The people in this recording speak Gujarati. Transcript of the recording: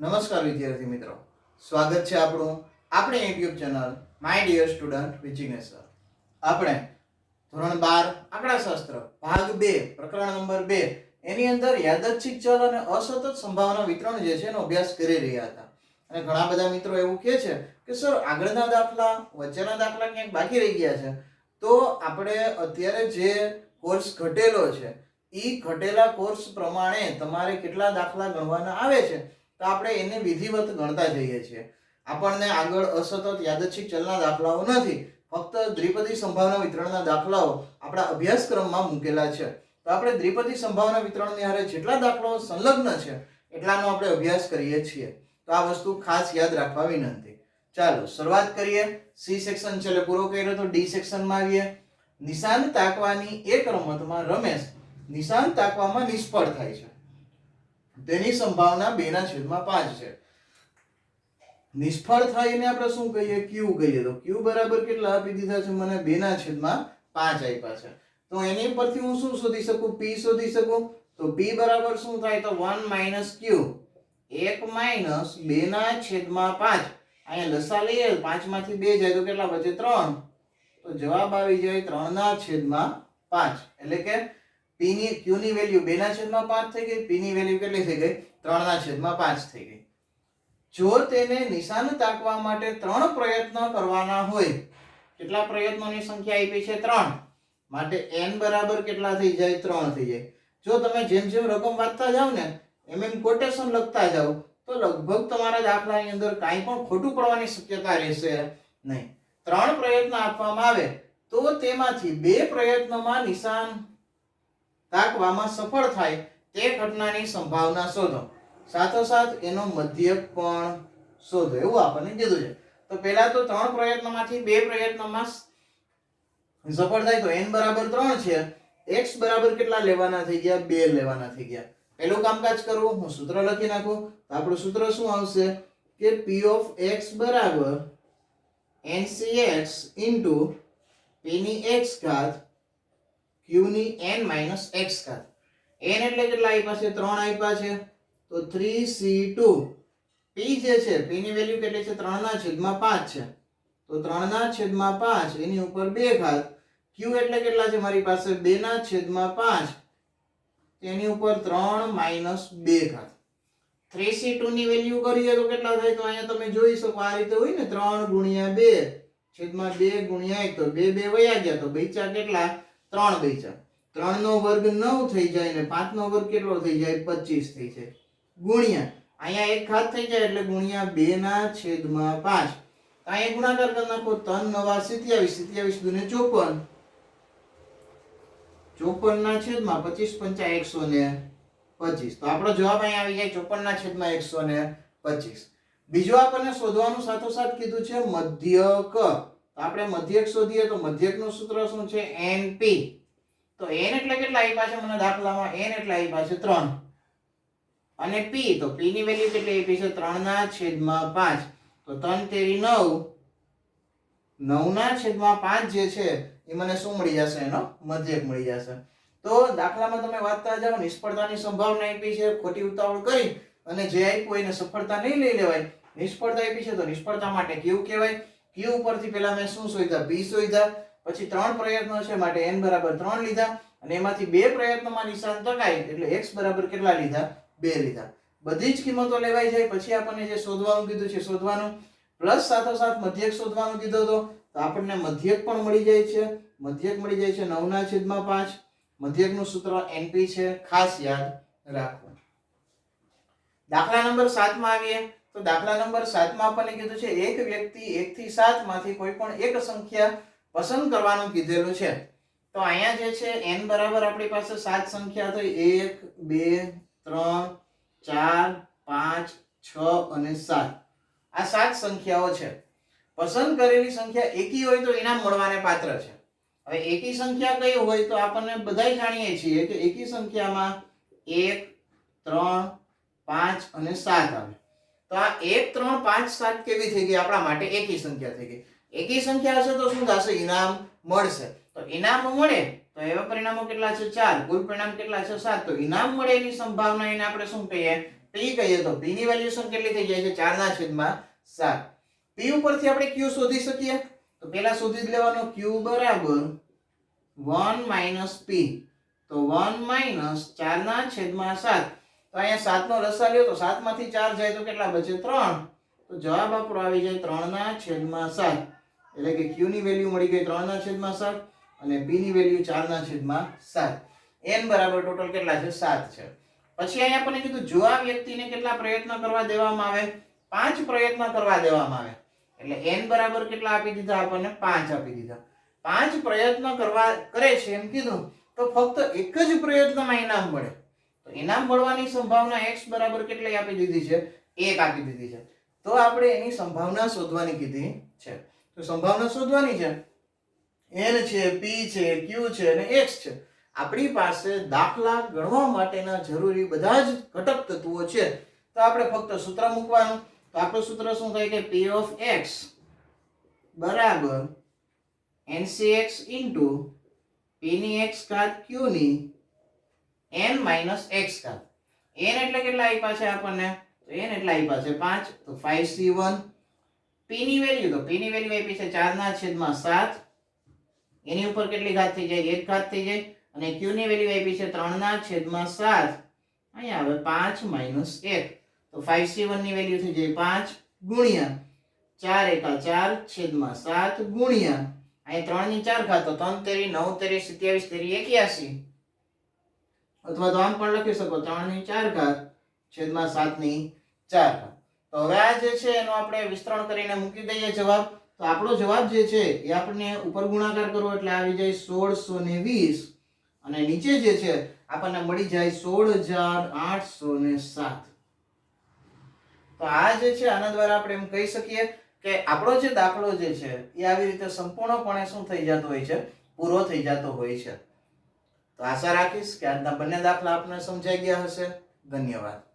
નમસ્કાર વિદ્યાર્થી મિત્રો. સ્વાગત છે આપણું આપણી YouTube channel my dear student Vijigneshwar આપણે ધોરણ બાર આંકડાશાસ્ત્ર ભાગ બે, પ્રકરણ નંબર બે, એની અંદર યાદચ્છિક ચલ અને અસતત સંભાવના વિતરણ જે છે એનો અભ્યાસ કરી રહ્યા હતા. અને ઘણા બધા મિત્રો એવું કહે છે કે, સર, આગળના દાખલા, વચ્ચેના દાખલા ક્યાંક બાકી રહી ગયા છે. તો આપણે અત્યારે જે કોર્સ ઘટેલો છે એ ઘટેલા કોર્સ પ્રમાણે તમારે કેટલા દાખલા ગણવાના આવે છે તો આપણે એને વિધિવત ગણતા જઈએ છીએ. આપણને આગળ અસતત યાદચ્છિક ચલના દાખલાઓ નથી, ફક્ત દ્વિપદી સંભાવના વિતરણના દાખલાઓ આપણા અભ્યાસક્રમમાં મૂકેલા છે. તો આપણે દ્વિપદી સંભાવના વિતરણની હારે જેટલા દાખલાઓ સંલગ્ન છે, એટલાનો આપણે અભ્યાસ કરીએ છીએ. તો આ વસ્તુ ખાસ યાદ રાખવા વિનંતી. ચાલો, શરૂઆત કરીએ. સી સેક્શન છેલ્લે પૂરો કર્યો તો ડી સેક્શનમાં આવીએ. નિશાન તાકવાની એક રમતમાં રમેશ, નિશાન તાકવામાં નિષ્ફળ થાય છે. તેની સંભાવના બે ના છેદમાં પાંચ છે. નિષ્ફળ થાય એને આપણે શું કહીએ? ક્યુ કહીએ. તો ક્યુ બરાબર કેટલા આપી દીધા છે? મને બે ના છેદમાં પાંચ આપ્યા છે. તો એની પરથી હું શું શોધી શકું? પી શોધી શકું? તો પી બરાબર શું થાય? તો વન માઇનસ ક્યુ એક માઇનસ બે ના છેદમાં પાંચ. અહીંયા લસા લઈએ પાંચમાંથી બે જાય તો કેટલા બચે ત્રણ. તો જવાબ આવી જાય ત્રણ ના છેદમાં પાંચ. એટલે કે પી ની ક્યુ ની વેલ્યુ બે ના છેદમાં પાંચ થઈ ગઈ પી ની વેલ્યુ કેટલી થઈ ગઈ? ત્રણ ના છેદમાં પાંચ થઈ ગઈ. જો તેને નિશાન તાકવા માટે ત્રણ પ્રયત્ન કરવાના હોય, કેટલા પ્રયત્નોની સંખ્યા આપી છે? ત્રણ. માટે n બરાબર કેટલા થઈ જાય? ત્રણ થઈ જાય. જો તમે જેમ જેમ રકમ વાંચતા જાવ ને, એમ એમ કોટેશન લખતા જાવ તો લગભગ તમારા દાખલાની અંદર કાંઈ પણ ખોટું પડવાની શક્યતા રહેશે નહીં. ત્રણ પ્રયત્ન આપવામાં આવે, તો તેમાંથી બે પ્રયત્નોમાં નિશાન તાકવામાં સફળ થાય તે ઘટનાની સંભાવના શોધો. સાથોસાથ એનો મધ્યક પણ શોધો, એવું આપણને કીધું છે. તો પહેલા તો ત્રણ પ્રયત્નોમાંથી બે પ્રયત્નોમાં સફળ થાય તો n બરાબર ત્રણ છે. x બરાબર કેટલા લેવાના થઈ ગયા? બે લેવાના થઈ ગયા. પહેલું કામકાજ કરવું, હું સૂત્ર લખી નાખું. તો આપણું સૂત્ર શું આવશે? કે p ઓફ x બરાબર ncx p ની x ઘાત q એન માઇનસ એક્સ ઘાત. એન એટલે કેટલા આપ્યા છે? ત્રણ આપ્યા છે. તો થ્રી સી ટુ. પી જે છે પીની વેલ્યુ કેટલી છે? ત્રણના છેદમાં પાંચ છે. તો ત્રણના છેદમાં પાંચ, એની ઉપર બે ઘાત. ક્યુ એટલે કેટલા છે મારી પાસે? બેના છેદમાં પાંચ. તેની ઉપર ત્રણ માઇનસ બે ઘાત. થ્રી સી ટુની વેલ્યુ કરીએ તો કેટલા થાય? તો અહીંયા તમે જોઈ શકો, આ રીતે હોય ને, ત્રણ ગુણ્યા બે છેદમાં બે ગુણ્યા એક. તો બે બે વયા ગયા. તો બૈચા કેટલા? ત્રણ બૈચા ત્રણ નો વર્ગ નવ થઈ જાય ને પાંચ નો વર્ગ કેટલો થઈ જાય? પચીસ થઈ જાય. ગુણ્યા. અહીંયા એક ખાત થઈ જાય એટલે ગુણ્યા બે ના છેદમાં પાંચ. અહીંયા ગુણાકાર કરી નાખો. ત્રણ નવા સિત્યાવીસ. સિત્યાવીસ દુને ચોપન. ચોપન ના છેદમાં પચીસ પંચા એકસો ને પચીસ. તો આપણો જવાબ અહીંયા આવી જાય ચોપન ના છેદમાં એકસો ને પચીસ. બીજું આપણને શોધવાનું સાથોસાથ કીધું છે મધ્યક. તો આપણે મધ્યક શોધીએ તો મધ્યકનું સૂત્ર શું છે? NP તો n એટલે કેટલા આપ્યા છે મને દાખલામાં? N એટલે આપ્યા છે ત્રણ. અને p, તો p ની વેલ્યુ કેટલી આપી છે? 3 ના છેદમાં પાંચ. તો ત્રણ તેરી નવ. નવ ના છેદમાં પાંચ જે છે, એ મને શું મળી જશે? એનો મધ્યક મળી જશે. તો દાખલામાં તમે વાંચતા જાઓ, નિષ્ફળતાની સંભાવના આપી છે, ખોટી ઉતાવળ કરી, અને જે આપ્યું એને સફળતા નહીં લઈ લેવાય. નિષ્ફળતા આપી છે તો નિષ્ફળતા માટે કેવું કહેવાય? ક્યુ ઉપરથી પહેલા મેં શું શોધ્યા બી શોધ્યા પછી ત્રણ પ્રયત્નો છે માટે n બરાબર ત્રણ લીધા, અને એમાંથી બે પ્રયત્નોમાં નિશાન તકાય, એટલે x બરાબર કેટલા લીધા? બે લીધા. બધી જ કિંમતો લેવાઈ જાય, પછી આપણને જે શોધવાનું કીધું છે, શોધવાનું. પ્લસ સાથોસાથ મધ્યક શોધવાનું કીધો હતો, તો આપણને મધ્યક પણ મળી જાય છે. મધ્યક મળી જાય છે નવના છેદમાં પાંચ. મધ્યકનું સૂત્ર એનપી છે, ખાસ યાદ રાખવું દાખલા નંબર સાતમાં આવીએ. તો દાખલા નંબર સાતમાં આપણને કીધું છે, એક વ્યક્તિ એકથી થી સાતમાંથી કોઈ પણ એક સંખ્યા પસંદ કરવાનું કીધેલું છે. તો અહીંયા જે છે, n બરાબર આપણી પાસે સાત સંખ્યા તો એક, બે, ત્રણ, ચાર, પાંચ, છ અને સાત. આ સાત સંખ્યાઓ છે. પસંદ કરેલી સંખ્યા એકી હોય તો ઇનામ મળવાને પાત્ર છે. હવે એકી સંખ્યા કઈ હોય તો આપણને બધાય જાણીએ છીએ કે એકી સંખ્યામાં એક, ત્રણ, પાંચ અને સાત આવે. તો આ એક, ત્રણ, પાંચ સાત કેવી થઈ ગઈ? આપણા માટે એકી સંખ્યા થઈ ગઈ. એકી સંખ્યા હશે તો શું થશે? ઇનામ મળશે. તો ઇનામ મળે તો એવા પરિણામો કેટલા છે? ચાર. કુલ પરિણામ કેટલા છે? સાત. તો ઇનામ મળે એની સંભાવના એને આપણે શું કહીએ? પી કહીએ તો પી ની વેલ્યુએશન કેટલી થઈ જાય છે? ચાર ના છેદમાં સાત. પી ઉપરથી આપણે ક્યુ શોધી શકીએ? તો પહેલા શોધી જ લેવાનો ક્યુ બરાબર વન માઇનસ પી તો વન માઇનસ ચાર ના છેદમાં સાત. તો અહીંયા સાત નો લસા લ્યો તો સાતમાંથી ચાર જાય તો કેટલા બચે? ત્રણ. તો જવાબ આપણો આવી જાય ત્રણ ના છેદમાં સાત. એટલે કે ક્યુ ની વેલ્યુ મળી ગઈ ત્રણ ના છેદમાં સાત અને બીની વેલ્યુ ચાર ના છેદમાં સાત. એન બરાબર ટોટલ કેટલા છે? સાત છે. પછી અહીંયા આપણને કીધું જો આ વ્યક્તિને કેટલા પ્રયત્ન કરવા દેવામાં આવે? પાંચ પ્રયત્ન કરવા દેવામાં આવે. એટલે એન બરાબર કેટલા આપી દીધા આપણને? પાંચ આપી દીધા. પાંચ પ્રયત્ન કરવા કરે છે એમ કીધું તો ફક્ત એક જ પ્રયત્નમાં ઇનામ મળે. ઇનામ મળવાની સંભાવના x બરાબર કેટલી આપી દીધી છે? એક આપી દીધી છે. તો આપણે એની સંભાવના શોધવાની કીધી છે. તો સંભાવના શોધવાની છે. n છે, p છે, q છે અને x છે. આપણી પાસે દાખલા ગણવા માટેના જરૂરી બધા જ ઘટક તત્વો છે. તો આપણે ફક્ત સૂત્ર મૂકવાનું. તો આપણું સૂત્ર શું થાય કે p ઓફ x બરાબર ncx p ની x ઘાત q ની n માઇનસ x ઘાત. n એટલે કેટલા આપ્યા છે આપણને? તો n એટલે આપ્યા છે 5 તો 5c1 p ની વેલ્યુ તો p ની વેલ્યુ આપી છે 4 ના છેદમાં 7 એની ઉપર કેટલી ઘાત થઈ જાય? એક ઘાત થઈ જાય. અને q ની વેલ્યુ આપી છે 3 ના છેદમાં 7 અહીંયા આવે 5 માઇનસ 1 તો 5c1 ની વેલ્યુ થઈ જાય 5 ગુણ્યા 4 એકા 4 છેદમાં 7 ગુણ્યા. અહીં 3 ની 4 ઘાત, તો 3 તેરી 9 તેરી 27 તેરી 81 અથવા તો આમ પણ લખી શકો 3 ની 4 ઘાત છેદમાં 7 ની 4 ઘાત. તો હવે આ જે છે એનો આપણે વિસ્તરણ કરીને મૂકી દઈએ જવાબ. તો આપણો જવાબ જે છે એ આપણને ઉપર ગુણાકાર કરવો એટલે આવી જાય સોળસો ને વીસ. અને નીચે જે છે આપણને મળી જાય સોળ હજાર આઠસો ને સાત. તો આ જે છે આના દ્વારા આપણે એમ કહી શકીએ કે આપણો જે દાખલો જે છે એ આવી રીતે સંપૂર્ણપણે શું થઈ જતો હોય છે? પૂરો થઈ જતો હોય છે. તો આશા રાખીશ કે આજના બંને દાખલા આપને સમજાઈ ગયા હશે. ધન્યવાદ.